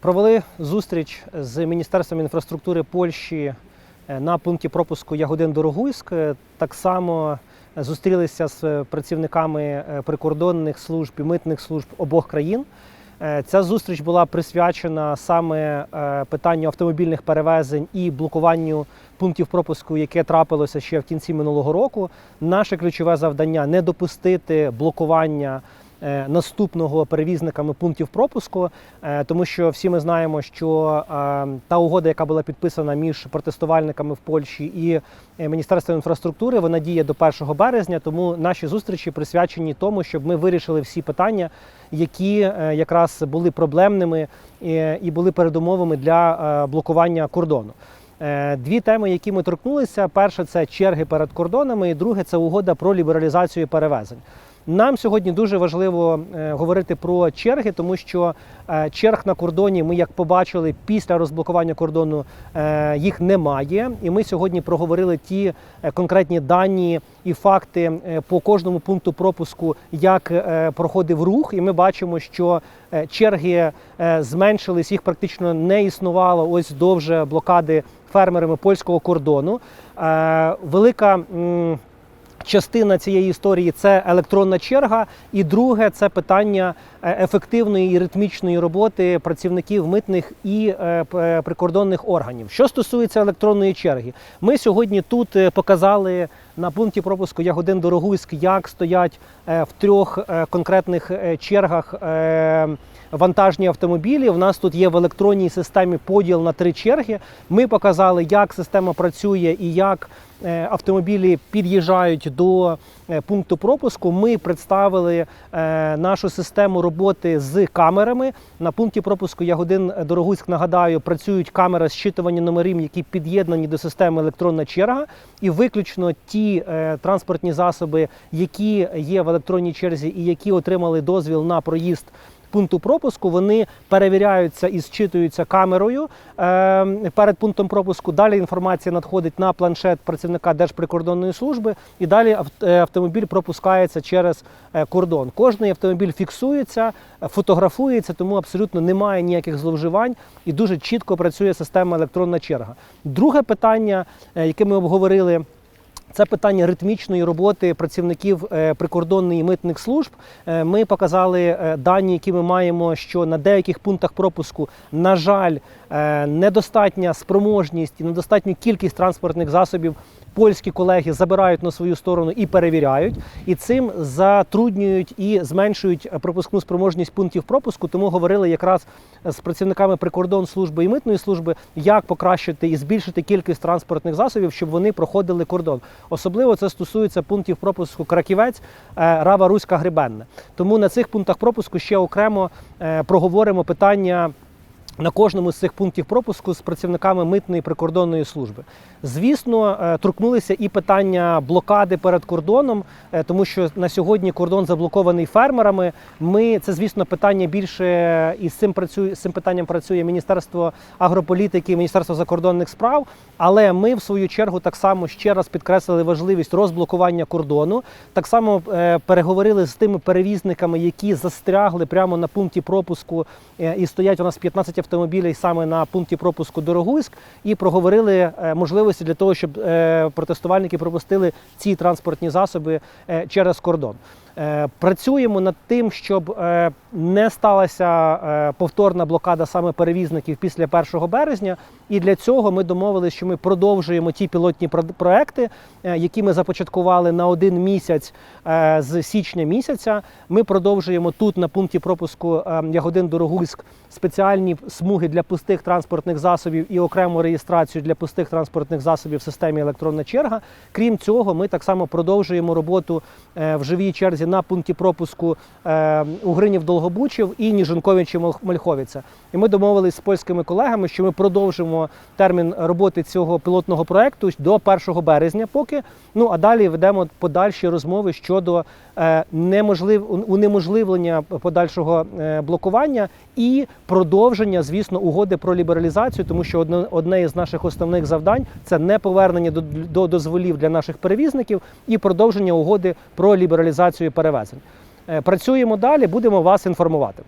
Провели зустріч з Міністерством інфраструктури Польщі е, на пункті пропуску Ягодин Дорогуйськ. Е, Так само зустрілися з працівниками е, прикордонних служб і митних служб обох країн. Е, Ця зустріч була присвячена саме е, питанню автомобільних перевезень і блокуванню пунктів пропуску, яке трапилося ще в кінці минулого року. Наше ключове завдання не допустити блокування е, наступного перевізниками пунктів пропуску, е, тому що всі ми знаємо, що е, та угода, яка була підписана між протестувальниками в Польщі і е, Міністерством інфраструктури, вона діє до 1 березня. Тому наші зустрічі присвячені тому, щоб ми вирішили всі питання, які е, якраз були проблемними е, і були передумовами для е, блокування кордону. Е, Дві теми, які ми торкнулися: перше це черги перед кордонами, і друге це угода про лібералізацію перевезень. Нам сьогодні дуже важливо е, говорити про черги, тому що е, черг на кордоні ми, як побачили, після розблокування кордону е, їх немає. І ми сьогодні проговорили ті конкретні дані і факти по кожному пункту пропуску, як проходив рух. І ми бачимо, що черги зменшились, їх практично не існувало ось довже блокади фермерами польського кордону. Велика частина цієї історії це електронна черга, і друге це питання е, ефективної і ритмічної роботи працівників митних і е, прикордонних органів. Що стосується електронної черги, ми сьогодні тут е, показали на пункті пропуску Ягодин Дорогуйськ, як стоять е, в трьох е, конкретних е, чергах. Вантажні автомобілі. У нас тут є в електронній системі поділ на три черги. Ми показали, як система працює і як автомобілі під'їжджають до пункту пропуску. Ми представили нашу систему роботи з камерами. На пункті пропуску Ягодин Дорогуськ, нагадаю, працюють камери зчитування номерів, які під'єднані до системи електронна черга, і виключно ті е, транспортні засоби, які є в електронній черзі і які отримали дозвіл на проїзд пункту пропуску, вони перевіряються і зчитуються камерою е, перед пунктом пропуску. Далі інформація надходить на планшет працівника Держприкордонної служби, і далі е, автомобіль пропускається через е, кордон. Кожний автомобіль фіксується, фотографується, тому абсолютно немає ніяких зловживань і дуже чітко працює система електронна черга. Друге питання, яке ми обговорили. Це питання ритмічної роботи працівників е, прикордонної і митних служб. Е, Ми показали е, дані, які ми маємо, що на деяких пунктах пропуску, на жаль, недостатня спроможність і недостатню кількість транспортних засобів. Польські колеги забирають на свою сторону і перевіряють, і цим затруднюють і зменшують пропускну спроможність пунктів пропуску. Тому говорили якраз з працівниками прикордонслужби і митної служби, як покращити і збільшити кількість транспортних засобів, щоб вони проходили кордон. Особливо це стосується пунктів пропуску Краківець, е, Рава Руська Грибенне. Тому на цих пунктах пропуску ще окремо е, проговоримо питання. На кожному з цих пунктів пропуску з працівниками митної прикордонної служби. Звісно, е, торкнулися і питання блокади перед кордоном, е, тому що на сьогодні кордон заблокований фермерами. Ми це, звісно, питання більше і з цим працює з цим питанням працює Міністерство агрополітики, Міністерство закордонних справ. Але ми, в свою чергу, так само ще раз підкреслили важливість розблокування кордону. Так само е, переговорили з тими перевізниками, які застрягли прямо на пункті пропуску і стоять у нас 15 автомобілів саме на пункті пропуску Дорогуйськ, і проговорили е, можливості для того, щоб е, протестувальники пропустили ці транспортні засоби е, через кордон. Е, Працюємо над тим, щоб е, не сталася е, повторна блокада саме перевізників після 1 березня. І для цього ми домовилися, що ми продовжуємо ті пілотні проекти, які ми започаткували на один місяць з січня місяця. Ми продовжуємо тут на пункті пропуску е, Ягодин Дорогуйськ спеціальні смуги для пустих транспортних засобів і окрему реєстрацію для пустих транспортних засобів в системі електронна черга. Крім цього, ми так само продовжуємо роботу в живій черзі на пункті пропуску е, Угринів Долгобучів і Ніжинковичі Мольховиця. І ми домовились з польськими колегами, що ми продовжимо термін роботи цього пілотного проекту до 1 березня, поки ну а далі ведемо подальші розмови щодо е, неможлив унеможливлення подальшого е, блокування і продовження, звісно, угоди про лібералізацію, тому що одне, одне із наших основних завдань це не повернення до дозволів для наших перевізників і продовження угоди про лібералізацію перевезень. Е, Працюємо далі, будемо вас інформувати.